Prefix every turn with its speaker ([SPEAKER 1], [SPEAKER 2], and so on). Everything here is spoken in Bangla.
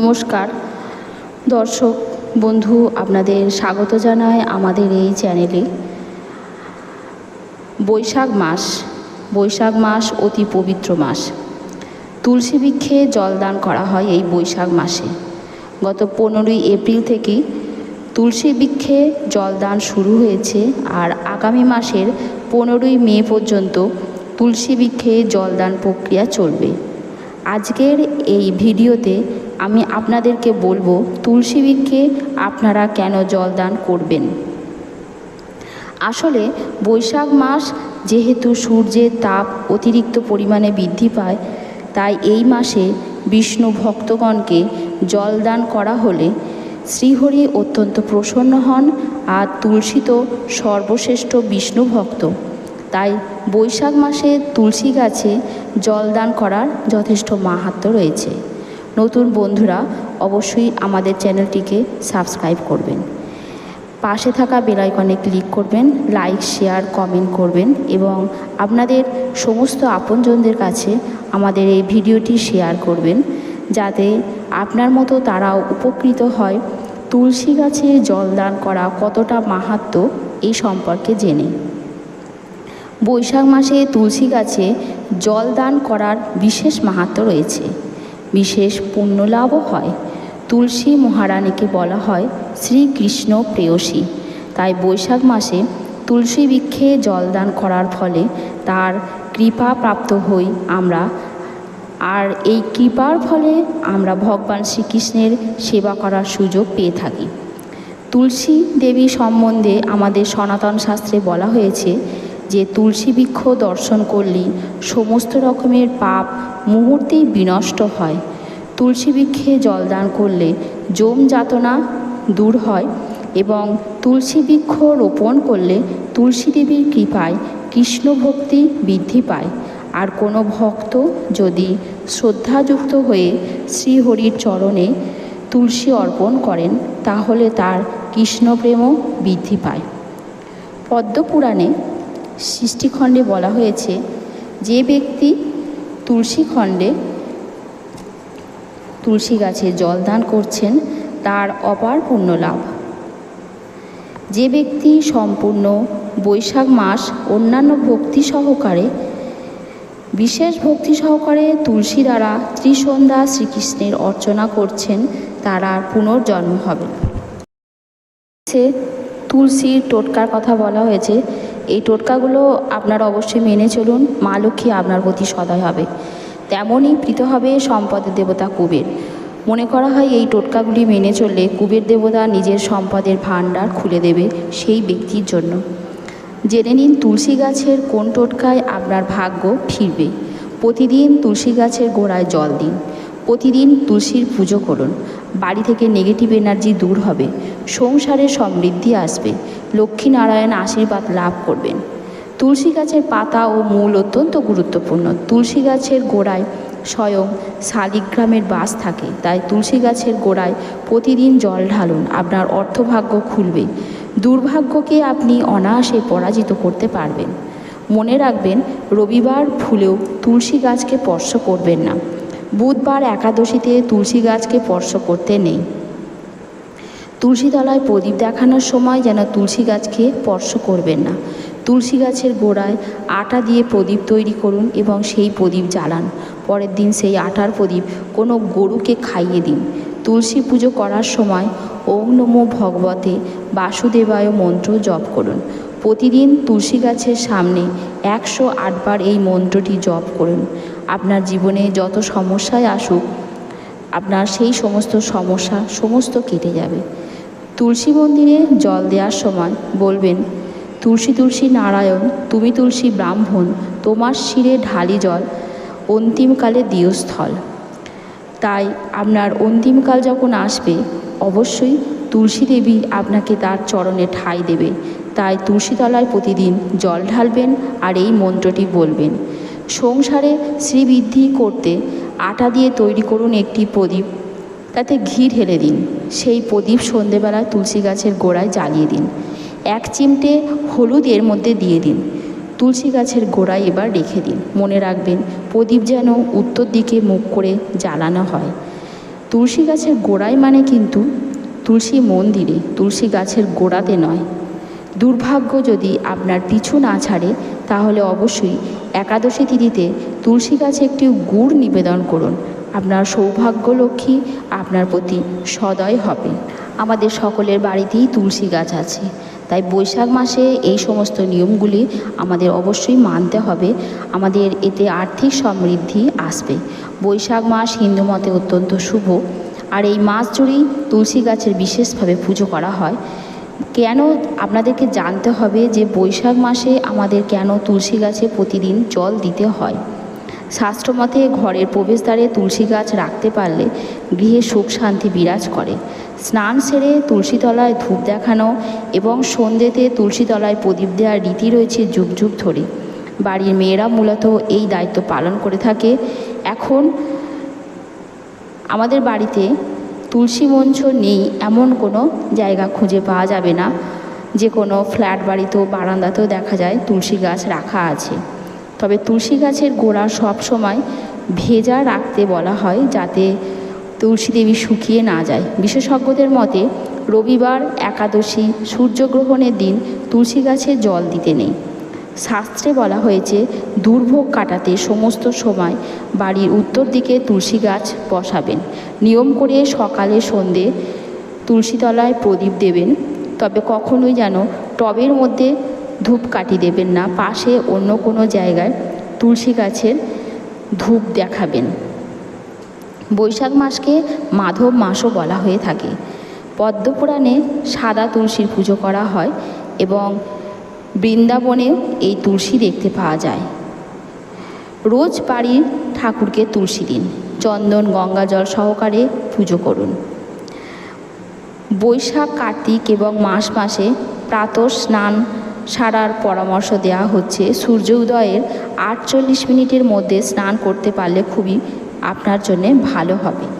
[SPEAKER 1] নমস্কার। দর্শক, বন্ধু, আপনাদের স্বাগত জানায় আমাদের এই চ্যানেলে বৈশাখ মাস বৈশাখ মাস অতি পবিত্র মাস। তুলসী বৃক্ষে জলদান করা হয় এই বৈশাখ মাসে। গত পনেরোই এপ্রিল থেকে তুলসী বৃক্ষে জলদান শুরু হয়েছে আর আগামী মাসের পনেরোই মে পর্যন্ত তুলসী বৃক্ষে জলদান প্রক্রিয়া চলবে। আজকের এই ভিডিওতে আমি আপনাদেরকে বলব, তুলসী বৃক্ষে আপনারা কেন জলদান করবেন? আসলে বৈশাখ মাস যেহেতু সূর্যের তাপ অতিরিক্ত পরিমাণে বৃদ্ধি পায়, তাই এই মাসে বিষ্ণু ভক্তগণকে জলদান করা হলে শ্রীহরি অত্যন্ত প্রসন্ন হন আর তুলসী তো সর্বশ্রেষ্ঠ বিষ্ণু ভক্ত। তাই বৈশাখ মাসে তুলসী গাছে জলদান করার যথেষ্ট মাহাত্ম্য রয়েছে। নতুন বন্ধুরা অবশ্যই আমাদের চ্যানেলটিকে সাবস্ক্রাইব করবেন। পাশে থাকা বেলাইকনে ক্লিক করবেন, লাইক, শেয়ার, কমেন্ট করবেন এবং আপনাদের সমস্ত আপনজনদের কাছে আমাদের এই ভিডিওটি শেয়ার করবেন যাতে আপনার মতো তারাও উপকৃত হয়। তুলসী গাছে জলদান করা কতটা মাহাত্ম্য এই সম্পর্কে জেনে। বৈশাখ মাসে তুলসী গাছে জল দান করার বিশেষ মাহাত্ম্য রয়েছে। বিশেষ পুণ্যলাভও হয়। তুলসী মহারানীকে বলা হয় শ্রীকৃষ্ণ প্রেয়সী। তাই বৈশাখ মাসে তুলসী বৃক্ষে জলদান করার ফলে তার কৃপা প্রাপ্ত হই আমরা। আর এই কৃপার ফলে আমরা ভগবান শ্রীকৃষ্ণের সেবা করার সুযোগ পেয়ে থাকি। তুলসী দেবী সম্বন্ধে আমাদের সনাতন শাস্ত্রে বলা হয়েছে যে তুলসী বৃক্ষ দর্শন করলেই সমস্ত রকমের পাপ মুহূর্তেই বিনষ্ট হয়। তুলসী বৃক্ষে জলদান করলে যম যাতনা দূর হয় এবং তুলসী বৃক্ষ রোপণ করলে তুলসী দেবীর কৃপায় কৃষ্ণ ভক্তি বৃদ্ধি পায়। আর কোনো ভক্ত যদি শ্রদ্ধাযুক্ত হয়ে শ্রীহরির চরণে তুলসী অর্পণ করেন, তাহলে তার কৃষ্ণপ্রেমও বৃদ্ধি পায়। পদ্মপুরাণে সৃষ্টিখণ্ডে বলা হয়েছে, যে ব্যক্তি তুলসী খণ্ডে তুলসী গাছে জল দান করছেন, তার অপার পুণ্য লাভ। যে ব্যক্তি সম্পূর্ণ বৈশাখ মাস অন্যান্য ভক্তি সহকারে, বিশেষ ভক্তি সহকারে তুলসী দ্বারা ত্রিসন্ধ্যা শ্রীকৃষ্ণের অর্চনা করছেন, তারা পুনর্জন্ম হবে সে তুলসীর টোটকার কথা বলা হয়েছে এই টোটকাগুলো আপনারা অবশ্যই মেনে চলুন। মা লক্ষ্মী আপনার প্রতি সদয় হবে। তেমনই প্রীত হবে সম্পদের দেবতা কুবের। মনে করা হয় এই টোটকাগুলি মেনে চললে কুবের দেবতা নিজের সম্পদের ভাণ্ডার খুলে দেবে সেই ব্যক্তির জন্য। জেনে নিন তুলসী গাছের কোন টোটকায় আপনার ভাগ্য ফিরবে। প্রতিদিন তুলসী গাছের গোড়ায় জল দিন। প্রতিদিন তুলসীর পুজো করুন। বাড়ি থেকে নেগেটিভ এনার্জি দূর হবে। সংসারে সমৃদ্ধি আসবে। লক্ষ্মীনারায়ণ আশীর্বাদ লাভ করবেন। তুলসী গাছের পাতা ও মূল অত্যন্ত গুরুত্বপূর্ণ। তুলসী গাছের গোড়ায় স্বয়ং শালিগ্রামের বাস থাকে। তাই তুলসী গাছের গোড়ায় প্রতিদিন জল ঢালুন। আপনার অর্থভাগ্য খুলবে। দুর্ভাগ্যকে আপনি অনায়াসে পরাজিত করতে পারবেন। মনে রাখবেন, রবিবার ফুলেও তুলসী গাছকে স্পর্শ করবেন না। বুধবার একাদশীতে তুলসী গাছকে স্পর্শ করতে নেই। তুলসী তলায় প্রদীপ দেখানোর সময় যেন তুলসী গাছকে স্পর্শ করবেন না। তুলসী গাছের গোড়ায় আটা দিয়ে প্রদীপ তৈরি করুন এবং সেই প্রদীপ জ্বালান। পরের দিন সেই আটার প্রদীপ কোনো গরুকে খাইয়ে দিন। তুলসী পুজো করার সময় ওম নমো ভগবতে বাসুদেবায় মন্ত্র জপ করুন। প্রতিদিন তুলসী গাছের সামনে একশো আটবার এই মন্ত্রটি জপ করুন। আপনার জীবনে যত সমস্যায় আসুক, আপনার সেই সমস্ত সমস্যা সমস্ত কেটে যাবে। তুলসী মন্দিরে জল দেওয়ার সময় বলবেন, তুলসী তুলসী নারায়ণ, তুমি তুলসী ব্রাহ্মণ, তোমার শিরে ঢালি জল, অন্তিমকালে দিয়স্থল। তাই আপনার অন্তিমকাল যখন আসবে, অবশ্যই তুলসী দেবী আপনাকে তার চরণে ঠাঁই দেবে। তাই তুলসীতলায় প্রতিদিন জল ঢালবেন আর এই মন্ত্রটি বলবেন সংসারে শ্রীবৃদ্ধি করতে আটা দিয়ে তৈরি করুন একটি প্রদীপ। তাতে ঘি ঢেলে দিন। সেই প্রদীপ সন্ধেবেলায় তুলসী গাছের গোড়ায় জ্বালিয়ে দিন। এক চিমটে হলুদ এর মধ্যে দিয়ে দিন। তুলসী গাছের গোড়ায় এবার রেখে দিন। মনে রাখবেন, প্রদীপ যেন উত্তর দিকে মুখ করে জ্বালানো হয়। তুলসী গাছের গোড়ায় মানে কিন্তু তুলসী মন্দিরে, তুলসী গাছের গোড়াতে নয়। দুর্ভাগ্য যদি আপনার পিছু না ছাড়ে, তাহলে অবশ্যই একাদশী তিথিতে তুলসী গাছে একটি গুড় নিবেদন করুন। আপনার সৌভাগ্য লক্ষ্মী আপনার প্রতি সদয় হবে। আমাদের সকলের বাড়িতেই তুলসী গাছ আছে। তাই বৈশাখ মাসে এই সমস্ত নিয়মগুলি আমাদের অবশ্যই মানতে হবে। আমাদের এতে আর্থিক সমৃদ্ধি আসবে। বৈশাখ মাস হিন্দু মতে অত্যন্ত শুভ। আর এই মাস জুড়েই তুলসী গাছের বিশেষভাবে পুজো করা হয়। কেন আপনাদেরকে জানতে হবে যে বৈশাখ মাসে আমাদের কেন তুলসী গাছে প্রতিদিন জল দিতে হয়? শাস্ত্রমতে ঘরের প্রবেশদ্বারে তুলসী গাছ রাখতে পারলে গৃহে সুখ শান্তি বিরাজ করে। স্নান সেরে তুলসীতলায় ধূপ দেখানো এবং সন্ধ্যেতে তুলসীতলায় প্রদীপ দেওয়ার রীতি রয়েছে যুগ যুগ ধরে। বাড়ির মেয়েরা মূলত এই দায়িত্ব পালন করে থাকে। এখন আমাদের বাড়িতে তুলসী মঞ্চ নেই, এমন কোনো জায়গা খুঁজে পাওয়া যাবে না। যে কোনো ফ্ল্যাট বাড়িতেও, বারান্দাতেও দেখা যায় তুলসী গাছ রাখা আছে। তবে তুলসী গাছের গোড়া সব সময় ভেজা রাখতে বলা হয় যাতে তুলসী দেবী শুকিয়ে না যায়। বিশেষজ্ঞদের মতে, রবিবার একাদশী সূর্যগ্রহণের দিন তুলসী গাছে জল দিতে নেই। শাস্ত্রে বলা হয়েছে, দুর্ভোগ কাটাতে সমস্ত সময় বাড়ির উত্তর দিকে তুলসী গাছ বসাবেন। নিয়ম করে সকালে সন্ধে তুলসীতলায় প্রদীপ দেবেন, তবে কখনোই যেন টবের মধ্যে ধূপকাঠি দেবেন না, পাশে অন্য কোনো জায়গায় তুলসী গাছের ধূপ দেখাবেন। বৈশাখ মাসকে মাধব মাসও বলা হয়ে থাকে। পদ্মপুরাণে সাদা তুলসীর পুজো করা হয় এবং বৃন্দাবনেও এই তুলসী দেখতে পাওয়া যায়। রোজ বাড়ির ঠাকুরকে তুলসী দিন। চন্দন, গঙ্গা জল সহকারে পুজো করুন। বৈশাখ, কার্তিক এবং মাস মাসে প্রাতঃ স্নান সারার পরামর্শ দেওয়া হচ্ছে। সূর্য উদয়ের আটচল্লিশ মিনিটের মধ্যে স্নান করতে পারলে খুবই আপনার জন্যে ভালো হবে।